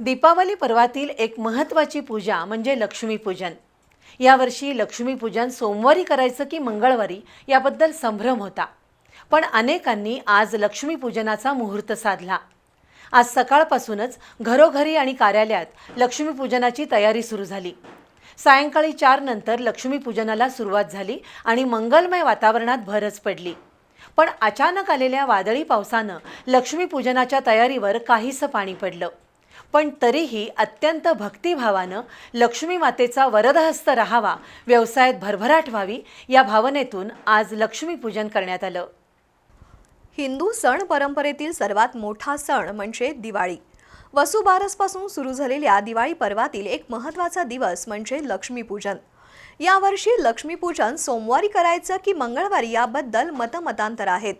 दीपावली पर्वातील एक महत्त्वाची पूजा म्हणजे लक्ष्मीपूजन. यावर्षी लक्ष्मीपूजन सोमवारी करायचं की मंगळवारी याबद्दल संभ्रम होता. पण अनेकांनी आज लक्ष्मीपूजनाचा मुहूर्त साधला. आज सकाळपासूनच घरोघरी आणि कार्यालयात लक्ष्मीपूजनाची तयारी सुरू झाली. सायंकाळी चार नंतर लक्ष्मीपूजनाला सुरुवात झाली आणि मंगलमय वातावरणात भरच पडली. पण अचानक आलेल्या वादळी पावसानं लक्ष्मीपूजनाच्या तयारीवर काहीसं पाणी पडलं. पण तरीही अत्यंत भक्तिभावानं लक्ष्मी मातेचा वरदहस्त राहावा व्यवसायात भरभराट व्हावी या भावनेतून आज लक्ष्मीपूजन करण्यात आलं. हिंदू सण परंपरेतील सर्वात मोठा सण म्हणजे दिवाळी. वसुबारसपासून सुरू झालेल्या दिवाळी पर्वातील एक महत्त्वाचा दिवस म्हणजे लक्ष्मीपूजन यावर्षी लक्ष्मीपूजन सोमवारी करायचं की मंगळवारी याबद्दल मतमतांतर आहेत.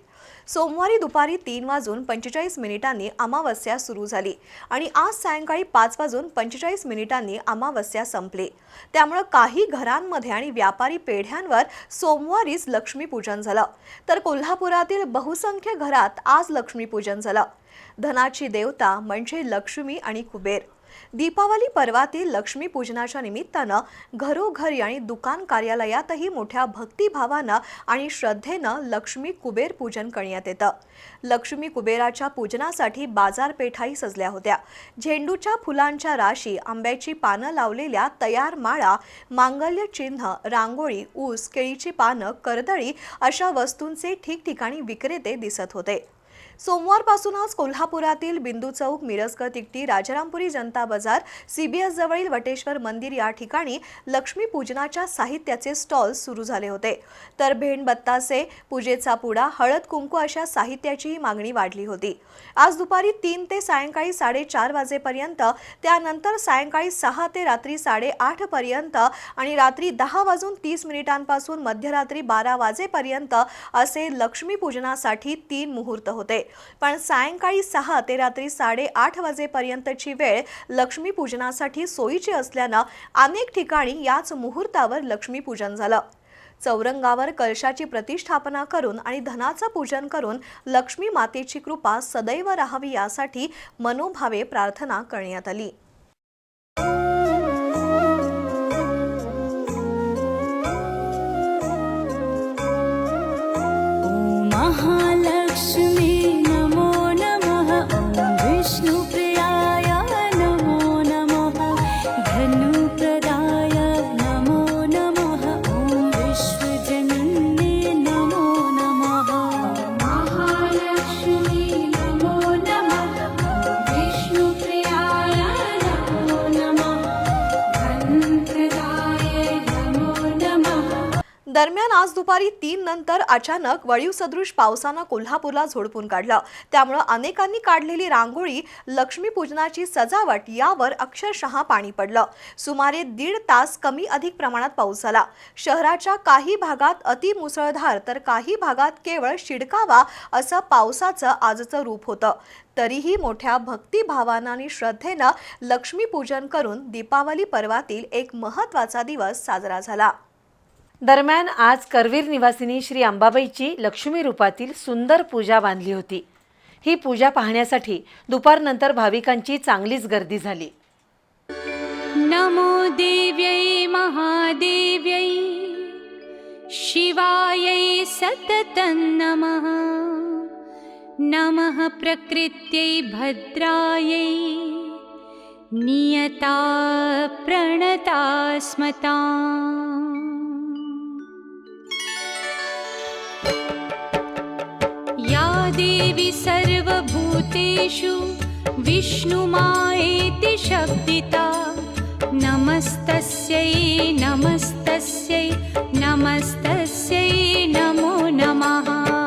सोमवारी दुपारी तीन वाजून पंचेचाळीस मिनिटांनी अमावस्या सुरू झाली आणि आज सायंकाळी पाच वाजून पंचेचाळीस मिनिटांनी अमावस्या संपली. त्यामुळं काही घरांमध्ये आणि व्यापारी पेढ्यांवर सोमवारीच लक्ष्मीपूजन झालं. तर कोल्हापुरातील बहुसंख्य घरात आज लक्ष्मीपूजन झालं. धनाची देवता म्हणजे लक्ष्मी आणि कुबेर. दीपावली पर्वातील लक्ष्मीपूजनाच्या निमित्तानं घरोघरी आणि दुकान कार्यालयातही मोठ्या भक्तिभावानं आणि श्रद्धेनं लक्ष्मी कुबेर पूजन करण्यात येतं. लक्ष्मी कुबेराच्या पूजनासाठी बाजारपेठाही सजल्या होत्या. झेंडूच्या फुलांच्या राशी आंब्याची पानं लावलेल्या तयार माळा मांगल्य चिन्ह रांगोळी ऊस केळीची पानं कर्दळी अशा वस्तूंचे ठिकठिकाणी विक्रेते दिसत होते. सोमवारपासूनच कोल्हापुरातील बिंदू चौक मिरजकर तिकटी राजारामपुरी जनता बाजार सीबीएस जवळील वटेश्वर मंदिर या ठिकाणी लक्ष्मी पूजनाच्या साहित्याचे स्टॉल सुरू झाले होते. तर भेंड बत्तासे पूजेचा पुडा हळद कुंकू अशा साहित्याचीही मागणी वाढली होती. आज दुपारी तीन ते सायंकाळी साडेचार वाजेपर्यंत त्यानंतर सायंकाळी सहा ते रात्री साडेआठ पर्यंत आणि रात्री दहा वाजून तीस मिनिटांपासून मध्यरात्री बारा वाजेपर्यंत असे लक्ष्मीपूजनासाठी तीन मुहूर्त होते. पण सायंकाळी सहा ते रात्री साडेआठ वाजेपर्यंतची वेळ लक्ष्मी पूजनासाठी सोयीची असल्यानं अनेक ठिकाणी याच मुहूर्तावर लक्ष्मीपूजन झालं. चौरंगावर कलशाची प्रतिष्ठापना करून आणि धनाचं पूजन करून लक्ष्मी मातेची कृपा सदैव राहावी यासाठी मनोभावे प्रार्थना करण्यात आली. महालक्ष्मी दरम्यान आज दुपारी तीन नंतर अचानक वळीव सदृश पावसानं कोल्हापूरला झोडपून काढलं. त्यामुळं अनेकांनी काढलेली रांगोळी लक्ष्मीपूजनाची सजावट यावर अक्षरशः पाणी पडलं. सुमारे दीड तास कमी अधिक प्रमाणात पाऊस झाला. शहराच्या काही भागात अतिमुसळधार तर काही भागात केवळ शिडकावा असं पावसाचं आजचं रूप होतं. तरीही मोठ्या भक्तिभावानं आणि श्रद्धेनं लक्ष्मीपूजन करून दीपावली पर्वातील एक महत्त्वाचा दिवस साजरा झाला. दरम्यान आज करवीर निवासिनी श्री अंबाबाईची लक्ष्मी रूपातील सुंदर पूजा बांधली होती. ही पूजा पाहण्यासाठी दुपारनंतर भाविकांची चांगलीच गर्दी झाली. नमो देव्यै महादेव्यै शिवायै सततं नमः. नमः प्रकृत्यै भद्रायै नियता प्रणता स्मता या देवी सर्वभूतेषु विष्णुमायेति शब्दिता। नमस्तस्यै नमस्तस्यै नमस्तस्यै नमो नमः